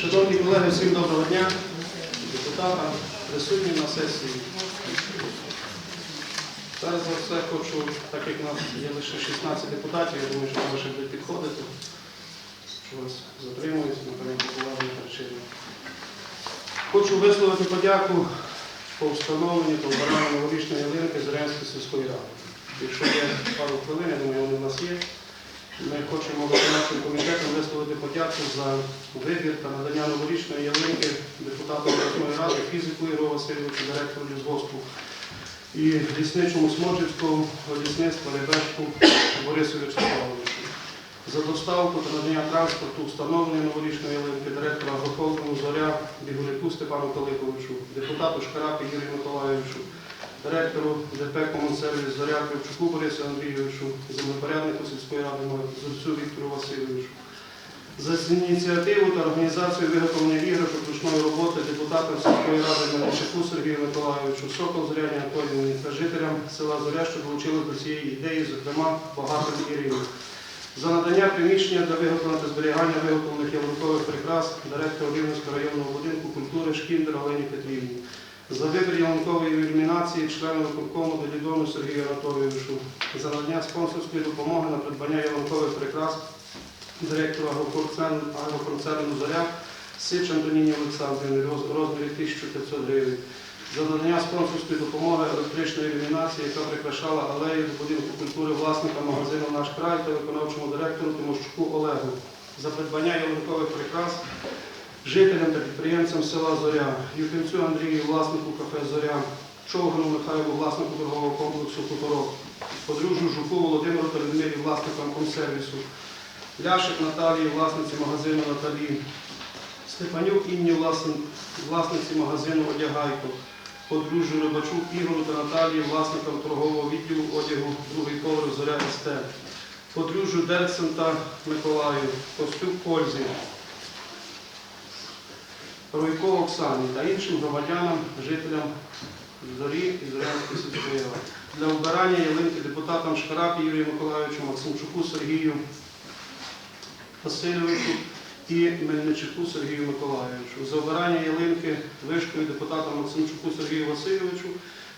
Шановні колеги, всім доброго дня. Депутатам, присутнім на сесії. Зараз за все хочу, так як у нас є лише 16 депутатів, я думаю, що там ще буде підходити. Що вас затримують, напевно, по поважним причинам. Хочу висловити подяку по встановленню та обиранню новорічної ялинки Зорянської сільської ради. Якщо є пару хвилин, я думаю, вони в нас є. Ми хочемо виконавчим комітетом висловити подяку за вибір та надання новорічної ялинки депутату обласної ради, фізику Ірова Васильовичу, директору лісгоспу і лісничому Смоджівському лісництва Ребешку Борису Вячеславовичу. За доставку та надання транспорту встановлення новорічної ялинки директора агрохолдингу Зоря Бігуряку Степану Каликовичу, депутату Шкарапі Юрію Миколаївичу, директору ДП «Комунсервіс Зоря Кривчуку Борису Андрійовичу, землепоряднику сільської ради Зурцю Віктору Васильовичу. За ініціативу та організацію виготовлення іграшок ручної роботи депутатам сільської ради Мельничаку Сергію Миколайовичу, Сокол Зоряні Анатоліївні та жителям села Зоря, що долучили до цієї ідеї, зокрема багато Ірину. За надання приміщення для виготовлення та зберігання виготовлених ялинкових прикрас директора Рівненського районного будинку культури Шкіндер Олені Петрівні. За вибір ялинкової ілюмінації члену виконкому Делідону Сергію Анатолійовичу. За надання спонсорської допомоги на придбання ялинкових прикрас директору агроконцерну, Зоря Сич Антоніні Олександрівні в розмірі 1500 гривень. За надання спонсорської допомоги електричної ілюмінації, яка прикрашала алею до будинку культури власника магазину Наш край та виконавчому директору Тимощуку Олегу. За придбання ялинкових прикрас жителям та підприємцям села Зоря, Юкінцю Андрію, власнику кафе Зоря, Човгану Михайлу, власнику торгового комплексу Хуторок, подружжю Жуку Володимиру та Людмилі, власникам комсервісу, Ляшик Наталії, власниці магазину Наталі, Степанюк Інні, власниці магазину Одягайко, подружжю Рибачук Ігору та Наталії, власникам торгового відділу одягу другий поверх Зоря СТ, подружжю Дерцен та Миколаю, Костюк Пользі, Ройко Оксані та іншим громадянам, жителям Зорі і Зорянської сільської ради. Для обирання ялинки депутатам Шкарапі Юрію Миколайовичу, Максимчуку Сергію Васильовичу і Мельничуку Сергію Миколайовичу. За обирання ялинки вишкою депутатам Максимчуку Сергію Васильовичу,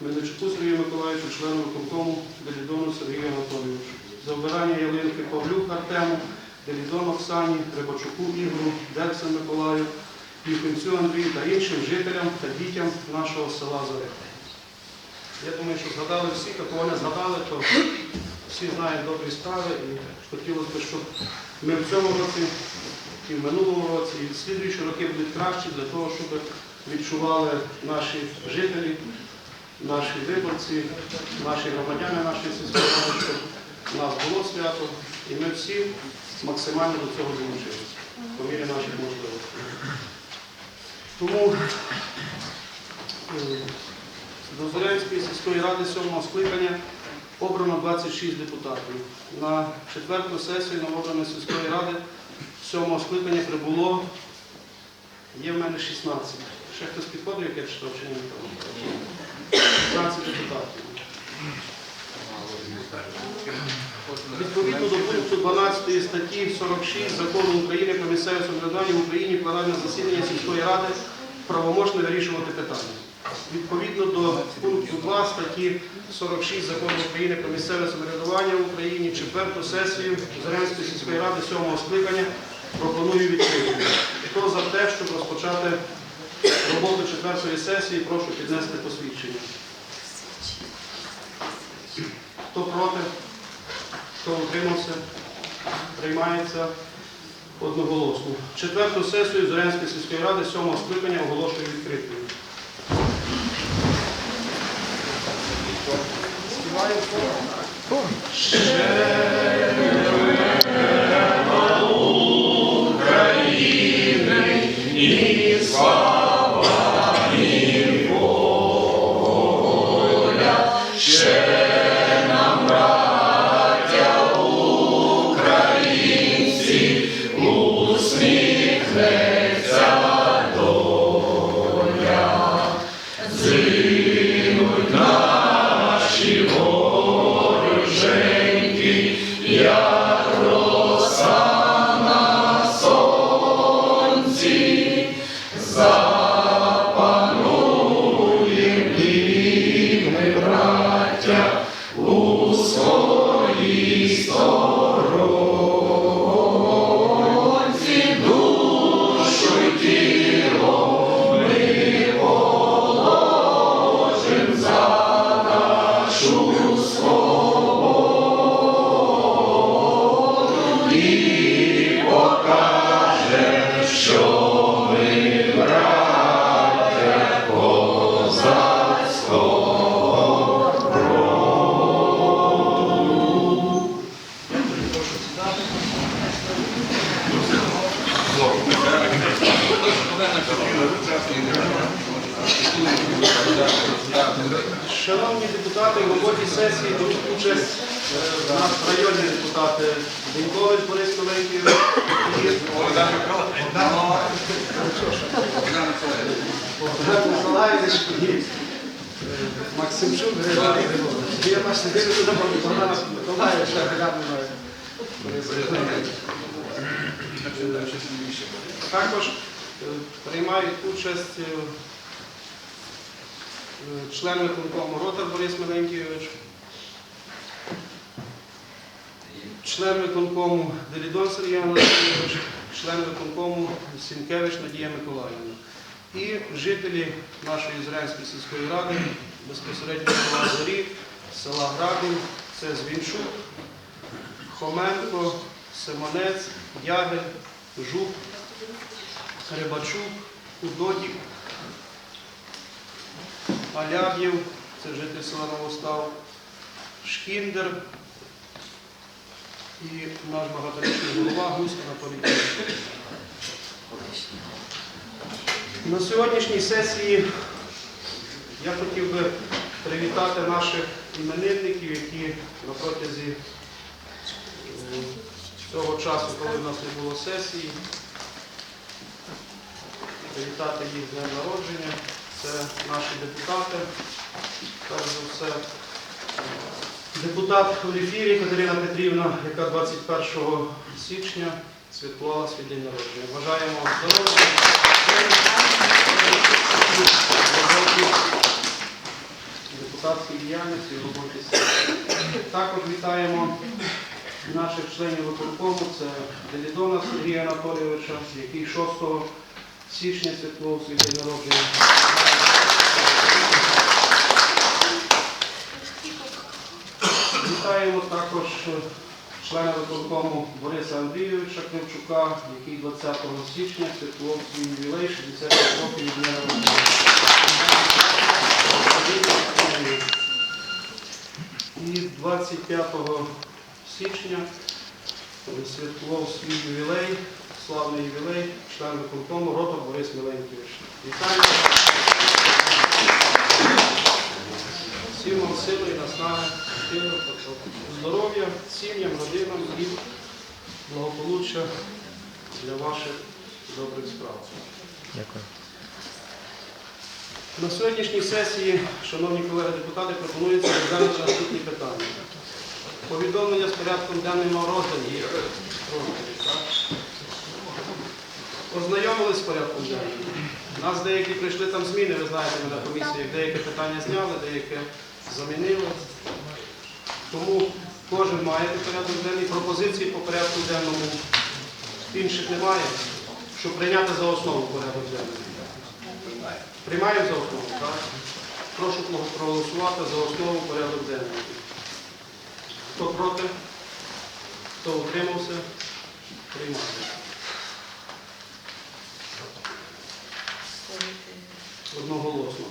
Мельничуку Сергію Миколайовичу, члену виконкому Делідону Сергію Анатолійовичу. За обирання ялинки Павлюк Артему, Делідон Оксані, Рибачуку Ігору, Дерсен Миколаю, Юхимцю Андрію та іншим жителям та дітям нашого села Зоря. Я думаю, що згадали всі, кого не згадали, то всі знають добрі справи і хотілося б, щоб ми в цьому році і в минулому році, і в слідуючі роки будуть кращі для того, щоб відчували наші жителі, наші виборці, наші громадяни нашої сільської ради, щоб у нас було свято, і ми всі максимально до цього долучилися, по мірі наших можливостей. Тому е, до Зорянської сільської ради сьомого скликання обрано 26 депутатів. На четверту сесію новообраної сільської ради сьомого скликання прибуло, є в мене 16. Ще хтось підходив, як я читав, чи ні? 16 депутатів. Відповідно до пункту 12 статті 46 Закону України про місцеве самоврядування в Україні пленарне засідання сільської ради правомочне вирішувати питання. Відповідно до пункту 2 статті 46 Закону України про місцеве самоврядування в Україні четверту сесію Зорянської сільської ради сьомого скликання пропоную відкрити. Хто за те, щоб розпочати роботу четвертої сесії, прошу піднести посвідчення. Хто проти? Хто утримався? Приймається одноголосно. Четверту сесію Зорянської сільської ради сьомого скликання оголошую відкритою. Співаємо слово? Я Шановні депутати, в роботі сесії беруть участь е, у нас районні депутати Денькович Борис Маленький і Миколаївич Максимчук Я бачите, дивлюся на Богдана Миколаївича, глядно на Бориса Маленького. Також приймають участь е, е, член виконкому Ротар Борис Миленкійович, член виконкому Делідон Сергій Анатолійович, член виконкому Сінкевич Надія Миколаївна. І жителі нашої Ізраїльської сільської ради безпосередньо села Зорі, села Грабін, це Звінчук, Хоменко, Симонець, Ягель, Жук, Рибачук, Удодік, Аляб'єв, це житель села Новостав, Шкіндер і наш багаторічний голова Гуська Анатолій. На сьогоднішній сесії я хотів би привітати наших іменинників, які на протязі е, цього часу, коли в нас не було сесії, привітати їх з днем народження. Це наші депутати. Перш за все, депутат Оліфірі Катерина Петрівна, яка 21 січня святкувала свій день народження. Бажаємо здоров'я, депутатській діяльності, роботі. Також вітаємо наших членів виконкому, це Делідона Сергія Анатолійовича, який 6 січня святкував свій день народження. Вітаємо також члена виконкому Бориса Андрійовича Кривчука, який 20 січня святкував свій ювілей 60 років від дня народження. І 25 січня святкував свій ювілей, славний ювілей, член виконкому Ротор Борис Миленьківич. Вітаю! Всім вам сили і наснаги, здоров'я, сім'ям, родинам і благополуччя для ваших добрих справ. Дякую. На сьогоднішній сесії, шановні колеги депутати, пропонується розглянути наступні питання. Повідомлення з порядком денним роздані. Ознайомились з порядком денним. У нас деякі прийшли там зміни, ви знаєте, ми на комісії деяке питання зняли, деяке замінили. Тому кожен має порядок денний. Пропозиції по порядку денному інших немає, щоб прийняти за основу порядок денний. Приймаємо за основу, так? Прошу проголосувати за основу порядок денний. Хто проти? Хто утримався? Приймаємо. Одноголосно.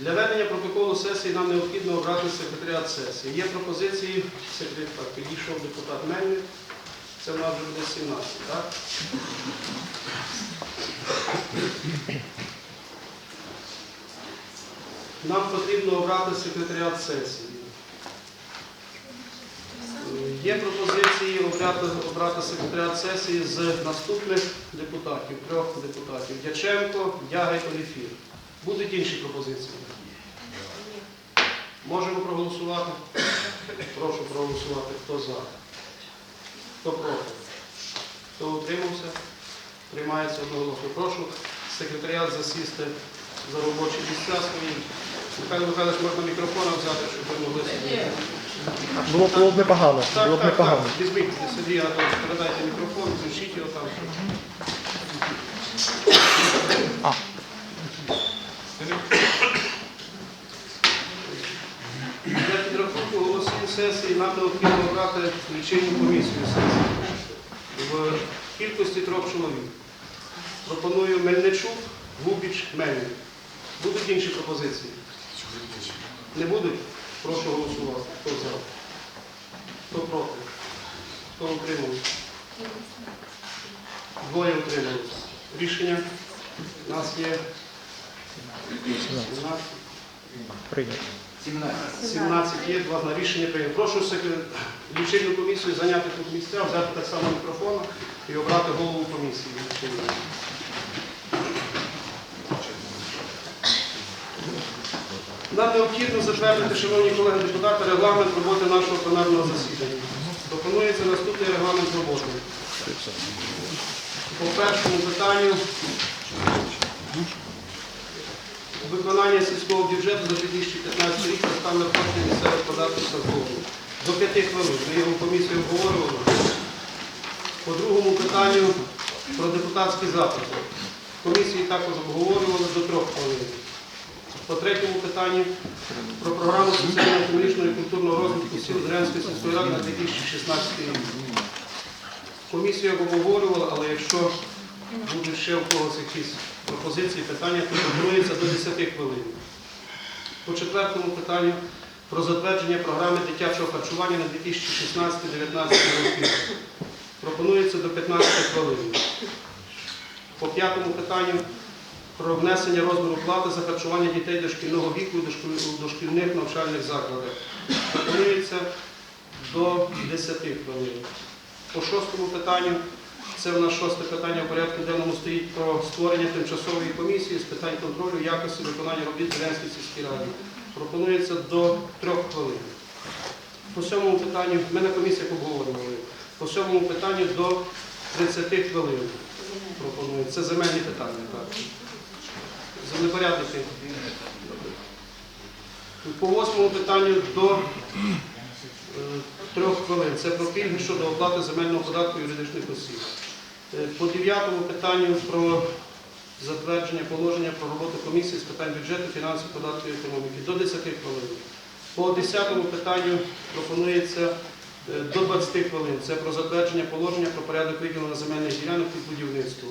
Для ведення протоколу сесії нам необхідно обрати секретаріат сесії. Є пропозиції, секретар, підійшов депутат Мельник. Це в нас вже буде 17, так? Нам потрібно обрати секретаріат сесії. Є пропозиції обрати, обрати секретаріат сесії з наступних депутатів, трьох депутатів. Дяченко, Дягай, Оліфір. Будуть інші пропозиції? Можемо проголосувати? Прошу проголосувати. Хто за? Хто проти? Хто утримався? Приймається одноголосно. Прошу секретаріат засісти за робочі місця свої. Михайло Михайлович, можна мікрофон взяти, щоб ви могли собі. Було, було б непогано. Так, Було б так, непогано. так. Візьміть собі, а то передайте мікрофон, включіть його там. А. Для підрахунку сесії нам необхідно обрати лічильну комісію сесії в кількості трьох чоловік. Пропоную Мельничук, Губіч, Мельник. Будуть інші пропозиції? Не будуть? Прошу голосувати. Хто за? Хто проти? Хто утримався? Двоє утрималися. Рішення у нас є 17. Прийнято. 17 є, два рішення прийнято. Прошу лічильну комісію зайняти тут місця, взяти так само мікрофон і обрати голову комісії. Нам необхідно затвердити, шановні колеги депутати, регламент роботи нашого пленарного засідання. Пропонується наступний регламент роботи. По першому питанню виконання сільського бюджету за 2015 рік та стан надходження місцевих податків та збору. До п'яти хвилин. Ми його в комісії обговорювали. По другому питанню про депутатські запити. Комісії також обговорювали до трьох хвилин. По третьому питанню про програму соціально-економічного і культурного розвитку сіл Зрянської сільської ради на 2016 рік. Комісія обговорювала, але якщо будуть ще у когось якісь пропозиції, питання, то пропонується до 10 хвилин. По четвертому питанню про затвердження програми дитячого харчування на 2016-2019 роки. Пропонується до 15 хвилин. По п'ятому питанню про внесення розміру плати за харчування дітей дошкільного віку у дошкільних навчальних закладах. Пропонується до 10 хвилин. По шостому питанню, це в нас шосте питання в порядку денному стоїть про створення тимчасової комісії з питань контролю якості виконання робіт Зеленській сільській раді. Пропонується до трьох хвилин. По сьомому питанню, ми на комісіях обговорювали, по сьомому питанню до 30 хвилин пропонується. Це земельні питання, так. Землепорядники. По восьмому питанню до е, трьох хвилин. Це про пільги щодо оплати земельного податку юридичних осіб. Е, По дев'ятому питанню про затвердження положення про роботу комісії з питань бюджету, фінансів, податків і економіки до 10 хвилин. По десятому питанню пропонується е, до 20 хвилин. Це про затвердження положення про порядок виділення на земельних ділянок під будівництво.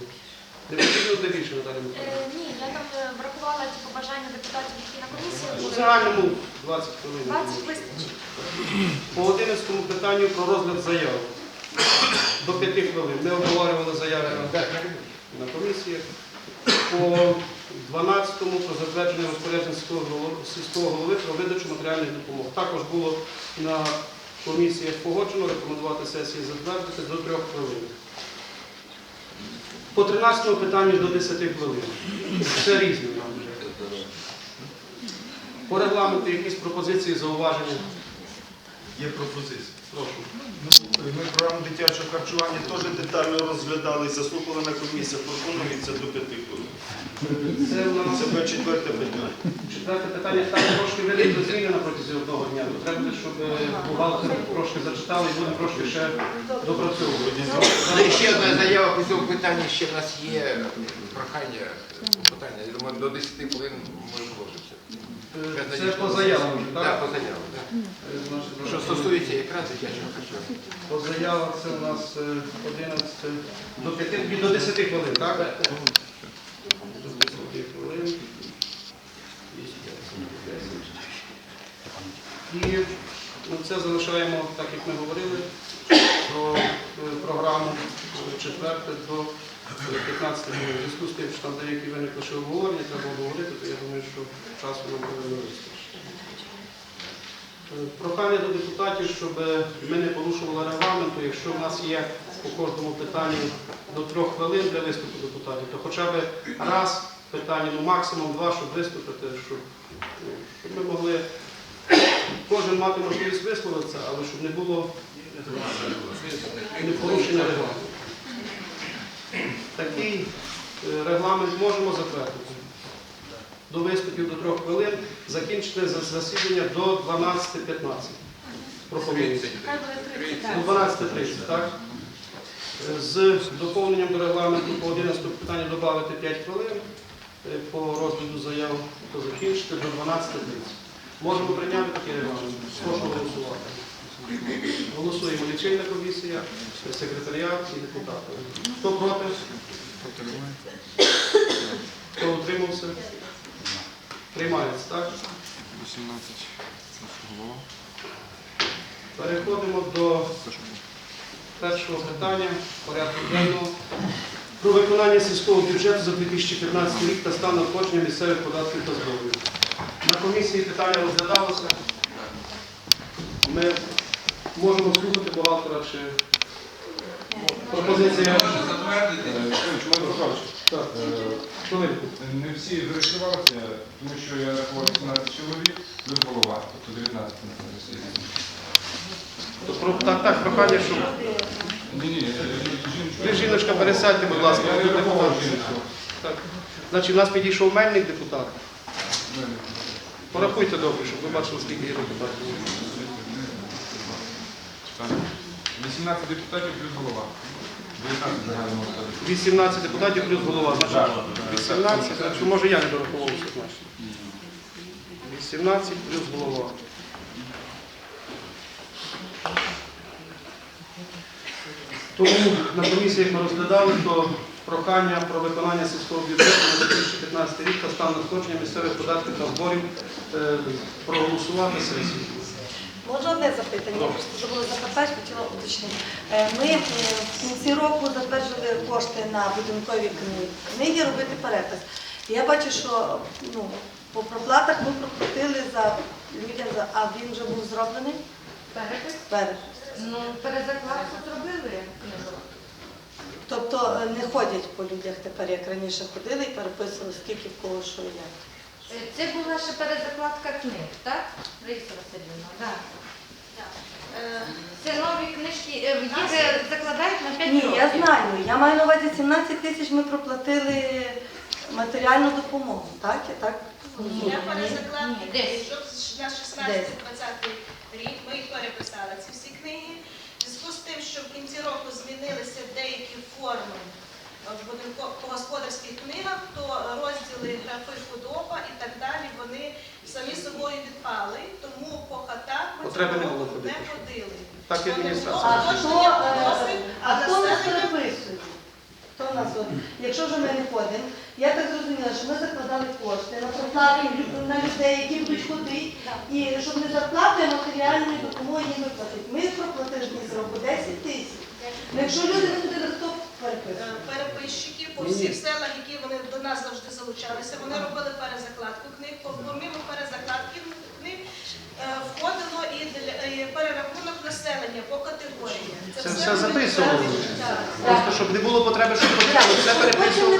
Не потрібно де більше, Наталі? Е, Ні, я там врахувала ті побажання депутатів, які на комісії У загальному 20 хвилин. 20 вистачить. По 11 питанню про розгляд заяв. До 5 хвилин. Ми обговорювали заяви на, на комісіях. По 12-му про затвердження розпорядження сільського голови, про видачу матеріальних допомог. Також було на комісіях погоджено рекомендувати сесії затвердити до 3 хвилин. По 13 питанню до 10 хвилин. Все різне нам вже. По регламенту якісь пропозиції, зауваження. Є пропозиція. Прошу. Ну, Ми програму дитячого харчування теж детально розглядалися, слухали на комісіях, пропонується до п'яти хвилин. Це у нас Це буде четверте питання. четверте питання. Там трошки великі зміни на протязі одного дня. То треба, щоб е, бухгалтери трошки зачитали і будемо трошки ще допрацьовувати. Але ще одна заява по цьому питанню, ще в нас є прохання, питання, я думаю, до 10 хвилин. Е, Це по заявам, Так, так? по заявам. так. Е, Що стосується якраз дитячого харчування. По заявах це у нас е, 11 до 5, до 10 хвилин, так? До 10 хвилин. І ну, це залишаємо, так як ми говорили, про е, програму е, четверте до е, 15 хвилин. У зв'язку з тим, що там деякі виникли ще обговорення, треба обговорити, то я думаю, що часу нам повинно вистачити. Е, Прохання до депутатів, щоб ми не порушували регламенту. Якщо в нас є по кожному питанні до трьох хвилин для виступу депутатів, то хоча б раз питання, ну максимум два, щоб виступити, щоб, ну, щоб ми могли кожен мати можливість висловитися, але щоб не було не порушення регламенту. Такий е, регламент можемо затвердити. До виступів до трьох хвилин, закінчити засідання до 12.15. Пропонується. Хай буде 30. До 12.30, так? З доповненням до регламенту по 11 питанню додати 5 хвилин, е, по розгляду заяв то закінчити до 12.30. Можемо прийняти такий регламент. Прошу голосувати. Голосуємо лічильна комісія, секретаріат і депутати. Хто проти? Хто утримався? Приймається, так? 18. Переходимо до першого питання порядку денного про виконання сільського бюджету за 2015 рік та стан надходження місцевих податків та зборів. На комісії питання розглядалося. Ми можемо слухати бухгалтера чи пропозиція. Так, хвилинку. Не всі зареєструвалися, тому що я рахував 18 чоловік, плюс голова, тобто 19 на. То про- Так, так, прохання, щоб Ні, ні, ви, жіночка, пересядьте, будь ласка, Я ви рахував депутат. жіночку. Так. Значить, у нас підійшов мельник депутат. Порахуйте добре, щоб ви бачили, скільки є депутатів. Так. 18 депутатів плюс голова. 19 загальному складу. 18 депутатів плюс голова. Значить, 18, значить, може я не дорахувався, значить. 18 плюс голова. Тому на комісіях ми розглядали, то прохання про виконання сільського бюджету на 2015 рік та стан надходження місцевих податків та зборів е, проголосувати сесію. Можна одне запитання? Я просто забула запитати, хотіла уточнити. Е, Ми е, в кінці року затверджували кошти на будинкові книги, книги робити перепис. Я бачу, що ну, по проплатах ми проплатили за людям, за- а він вже був зроблений Перепис? перепис. Ну, перезакладку зробили. Тобто е, не ходять по людях тепер, як раніше ходили і переписували, скільки в кого що є. Е, Це була ще перезакладка книг, так? Раїса Васильівна, так. Е, Це нові книжки, їх е, закладають на 5 Ні, років. я знаю. Я маю на увазі 17 тисяч ми проплатили матеріальну допомогу, так? Я так? Я перезакладки десь. книжок на 16-20 рік. Ми їх переписали ці всі книги. В зв'язку з тим, що в кінці року змінилися деякі форми по господарських книгах, то розділи графи худоба і так далі вони самі собою відпали. Тому по хатах ми Потреби не було ходити. не ходили. Так і адміністрація. А було хто, е, а хто нас переписує? Хто нас, от, якщо вже ми не ходимо, я так зрозуміла, що ми закладали кошти на лю- на людей, які будуть ходити, і щоб не зарплати, а матеріальної допомоги їм виплатити. Ми проплатили з року 10 тисяч. Ну, якщо люди не ходили, хто переписує? Е, переписчики по всіх селах, які вони до нас завжди залучалися, вони робили перезакладку книг. Помимо перезакладки книг е, входило і для- перерахунок населення по категоріях. Це все записували. Просто щоб не було потреби, щоб все переписували.